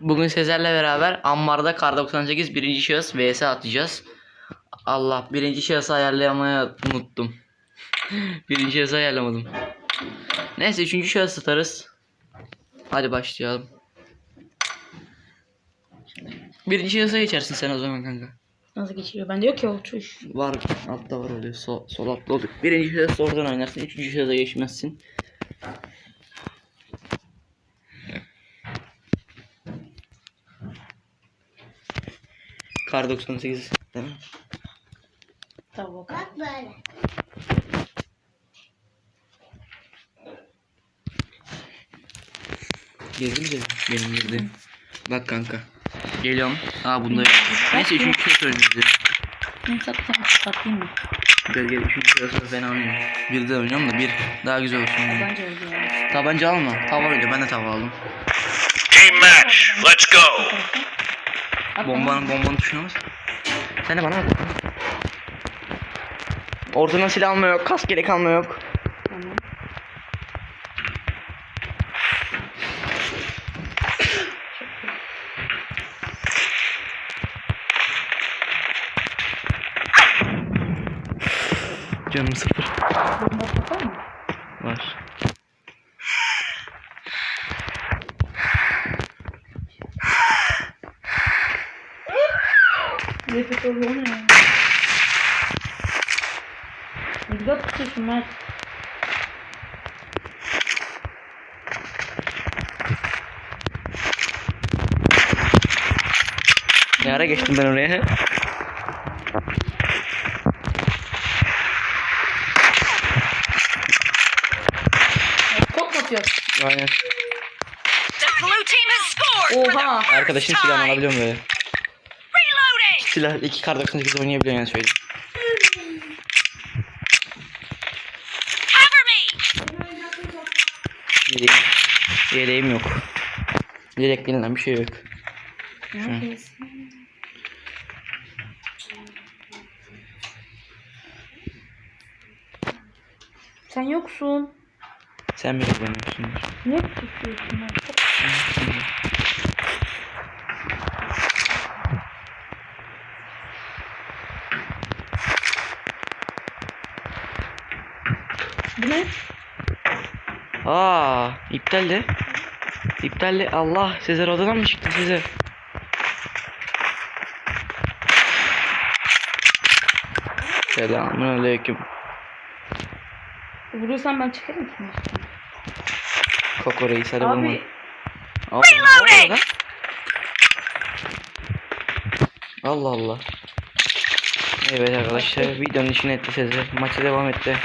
Bugün Sezer'le beraber Ammar'da Kar 98 birinci şahıs vs atacağız. Allah birinci şahısı ayarlamayı unuttum. birinci şahısı ayarlamadım. Neyse üçüncü şahıs tutarız. Hadi başlayalım. Birinci şahısa geçersin sen o zaman kanka. Nasıl geçiriyor? Bende yok o tuş. Var altta var öyle sol, sol altta oluyor. Birinci şahıs oradan oynarsın. Üçüncü şahısa geçmezsin. Kar 98 değil mi? Tamam. Bak böyle. Girdim de benim girdim. Bak kanka. Geliyorum. Aa bunda yok. Neyse üçüncü şey söyleyeceğiz. Ben satacağım. Satayım mı? Gel gel üçüncü şey sonra fena oynuyorum. Bir de oynuyorum da bir daha güzel olsun. öyle yani. Tabanca alma. Tava oynuyor. Ben de tava aldım. Team match, let's go. Bombanın bombanın tuşuna bas. Sen de bana bak. Ortadan silah alma yok. Kas gerek alma yok. Tamam. Canım sıfır. Bomba tutar mı? Var. Nefes oluyor ne ya? Ne güzel tutuyorsun Mert. Ne ara geçtim ben oraya? Top mu atıyor? Aynen. The blue team has scored for the Oha. first Arkadaşın silahını time. alabiliyorum böyle. Silah iki kar 98 oynayabiliyor yani söyleyeyim. Me. Yeleğim, yok. Yelek denilen bir şey yok. Sen yoksun. Sen mi kullanıyorsun? Ne tutuyorsun Mert? Bu ne? Aa, iptal de. İptal de. Allah, Sezer odadan mı çıktı Sezer? Selamun aleyküm. Vurursam ben çıkarım ki. Koko reis hadi vurma. Abi Allah Allah. Allah. Evet arkadaşlar videonun içine etti Sezer. Maça devam etti.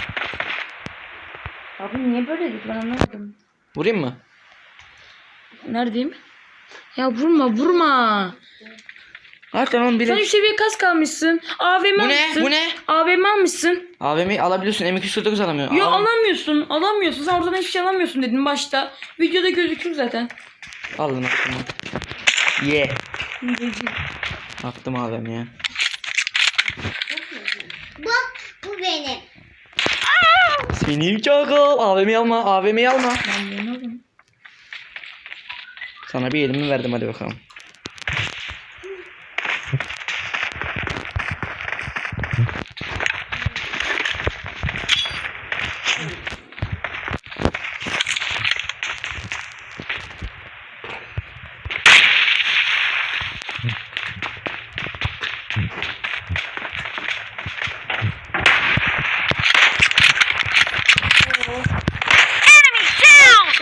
Abi niye böyle dedik ben anlamadım. Vurayım mı? Neredeyim? Ya vurma vurma. Ha tamam biri. Sen 3 seviye kas kalmışsın. AVM Bu ne? almışsın. Bu ne? AVM almışsın. AVM'yi alabiliyorsun. M249 alamıyor. Ya Al- alamıyorsun. Alamıyorsun. Sen oradan hiçbir şey alamıyorsun dedin başta. Videoda gözükür zaten. Alın attım. Ye. Attım AVM'ye. Bak bu benim. Seni çakal. AVM'yi alma. AVM'yi alma. Ben bunu alırım. Sana bir elimi verdim hadi bakalım. Enemy down.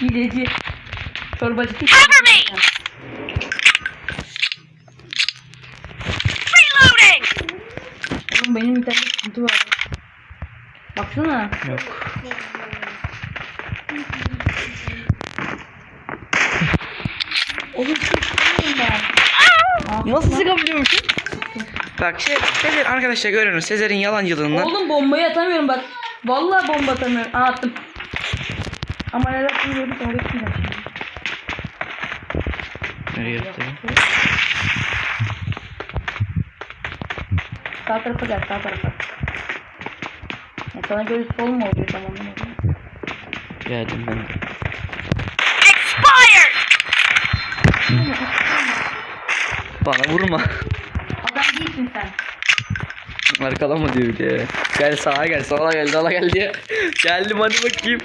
Hileci. Çorbacı değil. Cover me. Reloading. Oğlum benim internet sıkıntı var. Baksana. Yok. Oğlum çok sıkıntıyım ben. Nasıl sıkabiliyormuşum? Bak şey, Sezer arkadaşlar görüyorsunuz Sezer'in yalancılığından. Oğlum bombayı atamıyorum bak. Vallahi bomba atamıyorum. Aa, attım. Ama neler oraya gitmeyeceğim şimdi. Nereye attı? Sağ tarafa gel sağ tarafa. Ya sana göre sol mu oluyor tamam anlamadım. Geldim ben de. Bana vurma. Adam değilsin sen. Arkalama diyor bir de. Gel sağa gel sola gel sola gel diye. Geldim hadi bakayım.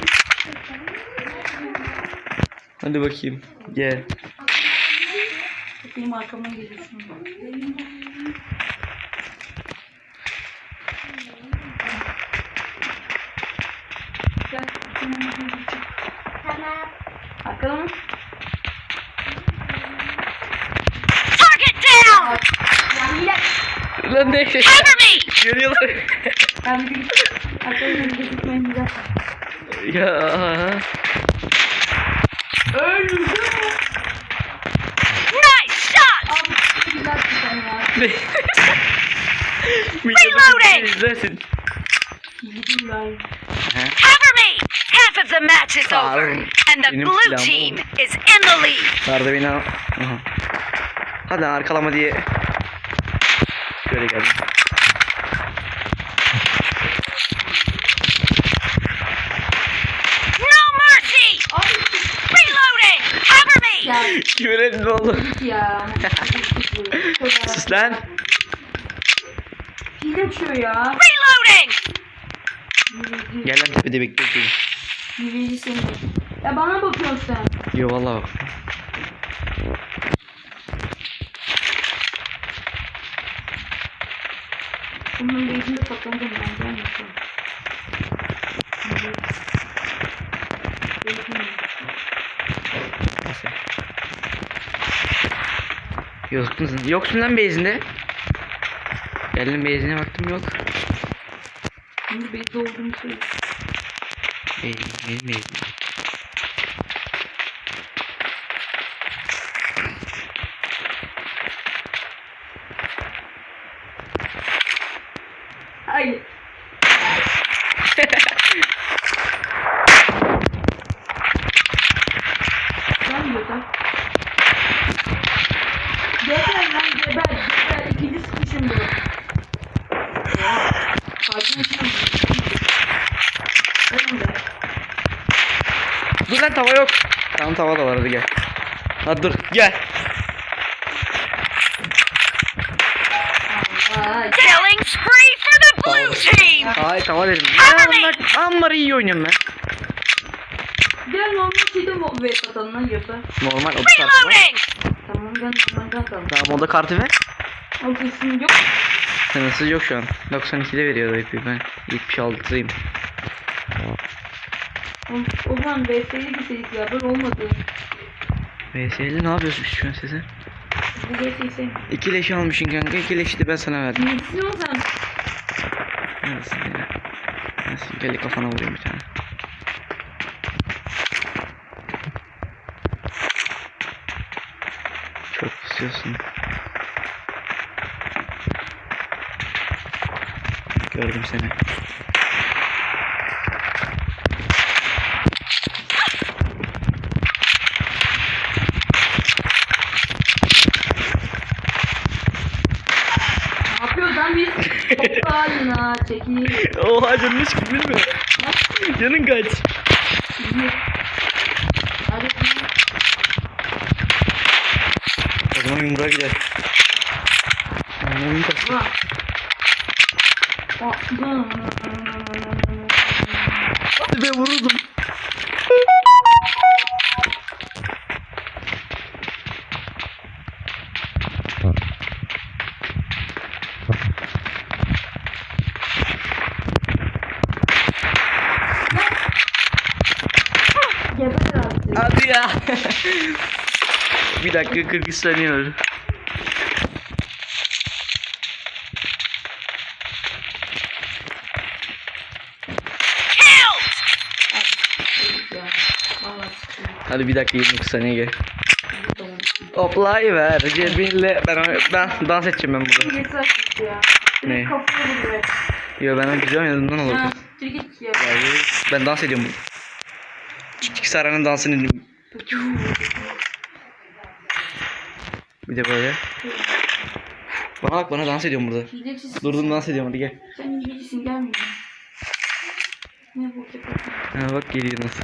Hadi bakayım. Gel. Benim arkamdan geliyorsun. Gel. Tamam. Arkadan mı? Target down! Lan ne? Cover me! Görüyorlar. Ben bir. Arkadan gitmeyin ya. Öldü. Nice shot! Abi ne güzel tutan ya. Reloading! İzlersin. Gidin lan. Cover me! Half of the match is over, and the Benim blue silahım team oldu. is in the lead. Nerede beni al. Aha. Hadi arkalama diye. Şöyle geldim. No mercy! Reloading! Cover me! Elinde oldu? git ya. Sus lan. Hile açıyor ya. Reloading! Gel lan tepede bekliyorum. Hileci seni. Ya bana bakıyorsun sen. Yo vallahi bak. Bunun bezini patladım ben. Gelmesin. Neyse. Yok musun? Yoksun lan bezinde. Geldim bezine baktım yok. Şimdi bezde olduğunu söyle. Ey, benim bezim. Dur lan tava yok. Tamam tava da var hadi gel. Hadi dur gel. Killing spree for the blue team! Hayır tava dedim. Ya amları iyi oynuyorum ben. Gel normal şeyde ve lan yapı. Normal o kartı var. Tamam gel normalden atalım. Tamam o da kartı ver. Kesin yok. Sınırsız yok şu an. 92'de veriyor da ipi ben. 76'dayım. O, o zaman VS'ye gitseydik ya böyle olmadı. VS'li ne yapıyorsun şu an size? Bu VS'yi sevmiyorum. İki leş almışsın kanka. İki leşi de ben sana verdim. Neysin o sen? Nasıl ya? Nasıl gel kafana vurayım bir tane. Çok pusuyorsun. Gördüm seni. Ne yapıyoruz lan biz? Toprağına çekil. Oha canın hiç gitmedi mi? Canın kaç? Hadi. O zaman yumruğa gider. Anladım kaç. Hadi be vuruldum. Hadi ya. bir dakika 43 saniye var. Hadi bir dakika 29 saniye gel. Tamam. Hoplayıver cebinle. Ben, ben dans edeceğim ben burada. Ne? Yo ben güzel oynadım olur. Ben dans ediyorum. Çık Sara'nın dansını. Bir de böyle. Bana bak bana dans ediyorum burada. Hilecisin. Durdum dans ediyorum hadi gel. Sen hilecisin gelmiyor. Ne bu Ha bak geliyor nasıl.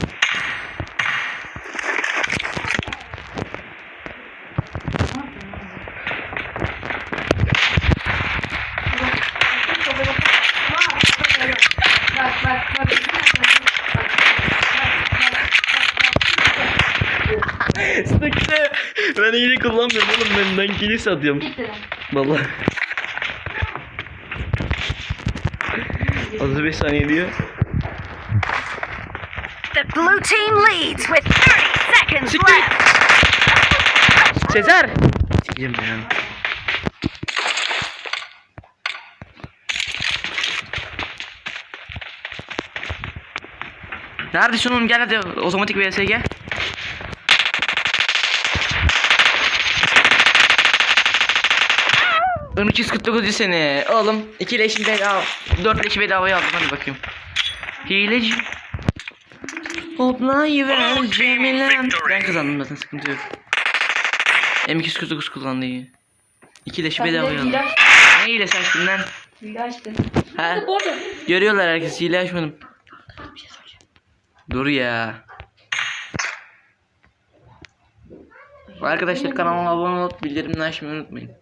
Sıktı. Ben hile kullanmıyorum oğlum ben ben hile satıyorum. Gitti lan. Vallahi. 35 saniye diyor. The blue team leads with 30 seconds Siktir. left. Sezer. Sikeceğim ben. Neredesin oğlum gel hadi otomatik vs gel. Ön 349 seni. Oğlum 2 leşin bedava. 4 leşi bedavaya aldım hadi bakayım. Hileci. Hoplayıver Cemilen. Ben kazandım zaten sıkıntı yok. M249 kullandı iyi. 2 leşi Sen de bedavaya aldım. Ne hile açtın lan? hile açtın. Ha? Görüyorlar herkes hile açmadım. Dur ya. Arkadaşlar kanalıma abone olup bildirimleri açmayı unutmayın.